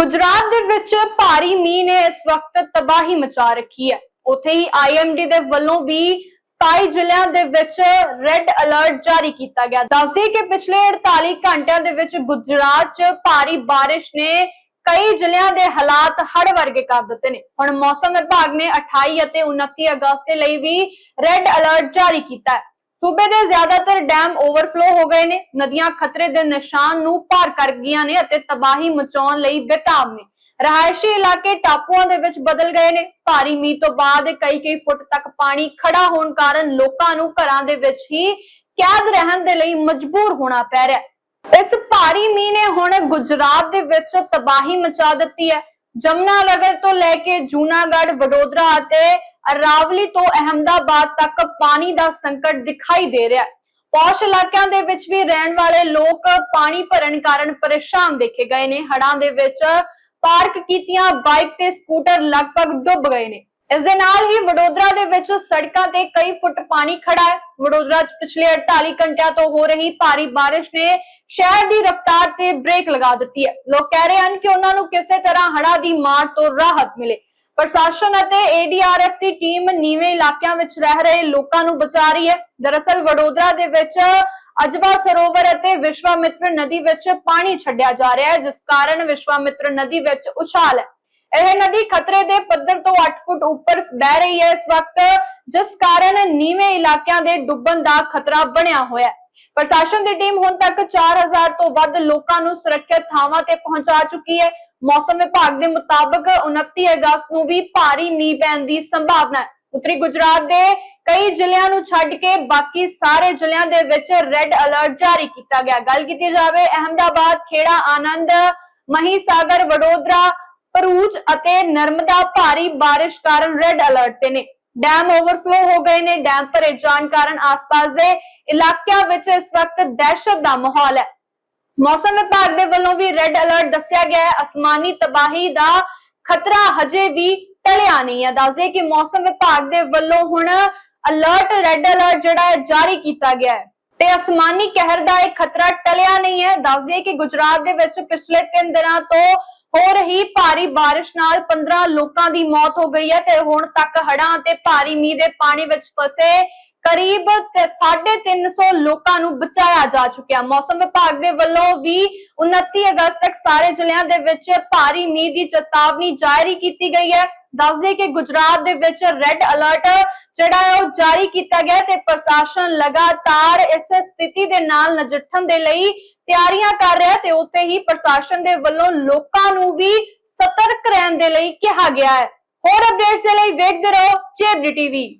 ਗੁਜਰਾਤ ਦੇ ਵਿੱਚ ਭਾਰੀ ਮੀਂਹ ਨੇ ਇਸ ਵਕਤ ਤਬਾਹੀ ਮਚਾ ਰੱਖੀ ਹੈ। ਉੱਥੇ ਹੀ ਆਈਐਮਡੀ ਦੇ ਵੱਲੋਂ ਵੀ 27 ਜ਼ਿਲ੍ਹਿਆਂ ਦੇ ਵਿੱਚ ਰੈੱਡ ਅਲਰਟ ਜਾਰੀ ਕੀਤਾ ਗਿਆ। ਦੱਸਦੇ ਕਿ ਪਿਛਲੇ 48 ਘੰਟਿਆਂ ਦੇ ਵਿੱਚ ਗੁਜਰਾਤ 'ਚ ਭਾਰੀ ਬਾਰਿਸ਼ ਨੇ ਕਈ ਜ਼ਿਲ੍ਹਿਆਂ ਦੇ ਹਾਲਾਤ ਹੜ ਵਰਗੇ ਕਰ ਦਿੱਤੇ ਨੇ। ਹੁਣ ਮੌਸਮ ਵਿਭਾਗ ਨੇ 28 ਅਤੇ 29 ਅਗਸਤ ਦੇ ਲਈ ਵੀ ਰੈੱਡ ਅਲਰਟ ਜਾਰੀ ਕੀਤਾ ਹੈ। ਸੂਬੇ ਦੇ ਜ਼ਿਆਦਾਤਰ ਡੈਮ ਓਵਰਫਲੋ ਹੋ ਗਏ ਨੇ, ਨਦੀਆਂ ਖਤਰੇ ਦੇ ਨਿਸ਼ਾਨ ਨੂੰ ਪਾਰ ਕਰ ਗਈਆਂ ਨੇ ਅਤੇ ਤਬਾਹੀ ਮਚਾਉਣ ਲਈ ਬੇਤਾਬ ਨੇ। ਰਹਾਇਸ਼ੀ ਇਲਾਕੇ ਟਾਪੂਆਂ ਦੇ ਵਿੱਚ ਬਦਲ ਗਏ ਨੇ। ਭਾਰੀ ਮੀਂਹ ਤੋਂ ਬਾਅਦ ਕਈ ਕਈ ਫੁੱਟ ਤੱਕ ਪਾਣੀ ਖੜਾ ਹੋਣ ਕਾਰਨ ਲੋਕਾਂ ਨੂੰ ਘਰਾਂ ਦੇ ਵਿੱਚ ਹੀ ਕੈਦ ਰਹਿਣ ਦੇ ਲਈ ਮਜਬੂਰ ਹੋਣਾ ਪੈ ਰਿਹਾ ਇਸ ਭਾਰੀ ਮੀਂਹ ਨੇ ਹੁਣ ਗੁਜਰਾਤ ਦੇ ਵਿੱਚ ਤਬਾਹੀ ਮਚਾ ਦਿੱਤੀ ਹੈ। ਜਮਨਾ ਨਗਰ ਤੋਂ ਲੈ ਕੇ ਜੂਨਾਗੜ੍ਹ, ਵਡੋਦਰਾ ਅਤੇ ਅਰਾਵਲੀ ਤੋਂ ਅਹਮਦਾਬਾਦ ਤੱਕ ਪਾਣੀ ਦਾ ਸੰਕਟ ਦਿਖਾਈ ਦੇ ਰਿਹਾ ਹੈ। ਪੌਸ਼ ਇਲਾਕਿਆਂ ਦੇ ਵਿੱਚ ਵੀ ਰਹਿਣ ਵਾਲੇ ਲੋਕ ਪਾਣੀ ਭਰਨ ਕਾਰਨ ਪਰੇਸ਼ਾਨ ਦੇਖੇ ਗਏ ਨੇ। ਹੜ੍ਹਾਂ ਦੇ ਵਿੱਚ ਪਾਰਕ ਕੀਤੀਆਂ ਬਾਈਕ ਤੇ ਸਕੂਟਰ ਲਗਭਗ ਡੁੱਬ ਗਏ ਨੇ। ਇਸ ਦੇ ਨਾਲ ਹੀ ਵਡੋਦਰਾ ਦੇ ਵਿੱਚ ਸੜਕਾਂ ਤੇ ਕਈ ਫੁੱਟ ਪਾਣੀ ਖੜਾ ਹੈ। ਵਡੋਦਰਾ 'ਚ ਪਿਛਲੇ 48 ਘੰਟਿਆਂ ਤੋਂ ਹੋ ਰਹੀ ਭਾਰੀ ਬਾਰਿਸ਼ ਨੇ ਸ਼ਹਿਰ ਦੀ ਰਫ਼ਤਾਰ ਤੇ ਬ੍ਰੇਕ ਲਗਾ ਦਿੱਤੀ ਹੈ। ਲੋਕ ਕਹਿ ਰਹੇ ਹਨ ਕਿ ਉਹਨਾਂ ਨੂੰ ਕਿਸੇ ਤਰ੍ਹਾਂ ਹੜ੍ਹਾਂ ਦੀ ਮਾਰ ਤੋਂ ਰਾਹਤ ਮਿਲੇ। ਪ੍ਰਸ਼ਾਸਨ ਅਤੇ ਏਡੀਆਰਐਫ ਦੀ ਟੀਮ ਨੀਵੇਂ ਇਲਾਕਿਆਂ ਵਿੱਚ ਰਹਿ ਰਹੇ ਲੋਕਾਂ ਨੂੰ ਬਚਾ ਰਹੀ ਹੈ। ਦਰਅਸਲ ਵਡੋਦਰਾ ਦੇ ਵਿੱਚ ਅਜਵਾ ਸਰੋਵਰ ਅਤੇ ਵਿਸ਼ਵਾਮਿਤਰ ਨਦੀ ਵਿੱਚ ਪਾਣੀ ਛੱਡਿਆ ਜਾ ਰਿਹਾ ਹੈ, ਜਿਸ ਕਾਰਨ ਵਿਸ਼ਵਾਮਿਤਰ ਨਦੀ ਵਿੱਚ ਉਛਾਲ ਹੈ। ਇਹ ਨਦੀ ਖਤਰੇ ਦੇ ਪੱਧਰ ਤੋਂ 8 ਫੁੱਟ ਉੱਪਰ ਵਹਿ ਰਹੀ ਹੈ ਇਸ ਵਕਤ, ਜਿਸ ਕਾਰਨ ਨੀਵੇਂ ਇਲਾਕਿਆਂ ਦੇ ਡੁੱਬਣ ਦਾ ਖਤਰਾ ਬਣਿਆ ਹੋਇਆ ਹੈ। ਪ੍ਰਸ਼ਾਸਨ ਦੀ ਟੀਮ ਹੁਣ ਤੱਕ 4000 ਤੋਂ ਵੱਧ ਲੋਕਾਂ ਨੂੰ ਸੁਰੱਖਿਅਤ ਥਾਵਾਂ ਤੇ ਪਹੁੰਚਾ ਚੁੱਕੀ ਹੈ। ਮੌਸਮ ਵਿਭਾਗ ਦੇ ਮੁਤਾਬਕ 29 ਅਗਸਤ ਨੂੰ ਵੀ ਭਾਰੀ ਮੀਂਹ ਪੈਣ ਦੀ ਸੰਭਾਵਨਾ ਹੈ। ਉੱਤਰੀ ਗੁਜਰਾਤ ਦੇ ਕਈ ਜ਼ਿਲ੍ਹਿਆਂ ਨੂੰ ਛੱਡ ਕੇ ਬਾਕੀ ਸਾਰੇ ਜ਼ਿਲ੍ਹਿਆਂ ਦੇ ਵਿੱਚ ਰੈੱਡ ਅਲਰਟ ਜਾਰੀ ਕੀਤਾ ਗਿਆ। ਗੱਲ ਕੀਤੀ ਜਾਵੇ ਅਹਮਦਾਬਾਦ, ਖੇੜਾ, ਆਨੰਦ, ਮਹੀਸਾਗਰ, ਵਡੋਦਰਾ, ਭਰੂਚ ਅਤੇ ਨਰਮਦਾ ਭਾਰੀ ਬਾਰਿਸ਼ ਕਾਰਨ ਰੈੱਡ ਅਲਰਟ ਤੇ ਨੇ। ਡੈਮ ਓਵਰਫਲੋ ਹੋ ਗਏ ਨੇ। ਡੈਮ ਭਰੇ ਜਾਣ ਕਾਰਨ ਆਸ-ਪਾਸ ਦੇ ਇਲਾਕਿਆਂ ਵਿੱਚ ਇਸ ਵਕਤ ਦਹਿਸ਼ਤ ਦਾ ਮਾਹੌਲ ਹੈ। ਮੌਸਮ ਵਿਭਾਗ ਦੇ ਵੱਲੋਂ ਵੀ ਰੈੱਡ ਅਲਰਟ ਦੱਸਿਆ ਗਿਆ ਹੈ। ਅਸਮਾਨੀ ਤਬਾਹੀ ਦਾ ਖਤਰਾ ਹਜੇ ਵੀ ਟਲਿਆ ਨਹੀਂ ਹੈ। ਦੱਸਦੇ ਕਿ ਮੌਸਮ ਵਿਭਾਗ ਦੇ ਵੱਲੋਂ ਹੁਣ ਅਲਰਟ ਰੈੱਡ ਅਲਰਟ ਜਿਹੜਾ ਹੈ, ਜਾਰੀ ਕੀਤਾ ਗਿਆ ਹੈ। ਤੇ ਅਸਮਾਨੀ ਕਹਿਰ ਦਾ ਇਹ ਖਤਰਾ ਟਲਿਆ ਨਹੀਂ ਹੈ। ਦੱਸਦੇ ਕਿ ਗੁਜਰਾਤ ਦੇ ਵਿੱਚ ਪਿਛਲੇ 3 ਦਿਨਾਂ ਤੋਂ ਹੋ ਰਹੀ ਭਾਰੀ ਬਾਰਿਸ਼ ਨਾਲ 15 ਲੋਕਾਂ ਦੀ ਮੌਤ ਹੋ ਗਈ ਹੈ ਤੇ ਹੁਣ ਤੱਕ ਹੜ੍ਹਾਂ ਅਤੇ ਭਾਰੀ ਮੀਂਹ ਦੇ ਪਾਣੀ ਵਿੱਚ ਫਸੇ ਕਰੀਬ ਤੇ 350 ਲੋਕਾਂ ਨੂੰ ਬਚਾਇਆ ਜਾ ਚੁੱਕਿਆ। ਮੌਸਮ ਵਿਭਾਗ ਦੇ ਵੱਲੋਂ ਵੀ 29 ਅਗਸਤ ਤੱਕ ਸਾਰੇ ਜ਼ਿਲ੍ਹਿਆਂ ਦੇ ਵਿੱਚ ਭਾਰੀ ਮੀਂਹ ਦੀ ਚੇਤਾਵਨੀ ਜਾਰੀ ਕੀਤੀ ਗਈ ਹੈ। ਦੱਸਦੇ ਕਿ ਗੁਜਰਾਤ ਦੇ ਵਿੱਚ ਰੈੱਡ ਅਲਰਟ ਜਿਹੜਾ ਹੈ ਉਹ ਜਾਰੀ ਕੀਤਾ ਗਿਆ ਤੇ ਪ੍ਰਸ਼ਾਸਨ ਲਗਾਤਾਰ ਇਸ ਸਥਿਤੀ ਦੇ ਨਾਲ ਨਜਿੱਠਣ ਦੇ ਲਈ ਤਿਆਰੀਆਂ ਕਰ ਰਿਹਾ ਤੇ ਉੱਥੇ ਹੀ ਪ੍ਰਸ਼ਾਸਨ ਦੇ ਵੱਲੋਂ ਲੋਕਾਂ ਨੂੰ ਵੀ ਸਤਰਕ ਰਹਿਣ ਦੇ ਲਈ ਕਿਹਾ ਗਿਆ ਹੈ। ਹੋਰ ਅਪਡੇਟਸ ਦੇ ਲਈ ਵੇਖਦੇ ਰਹੋ ਚੇਬਡੀ ਟੀਵੀ।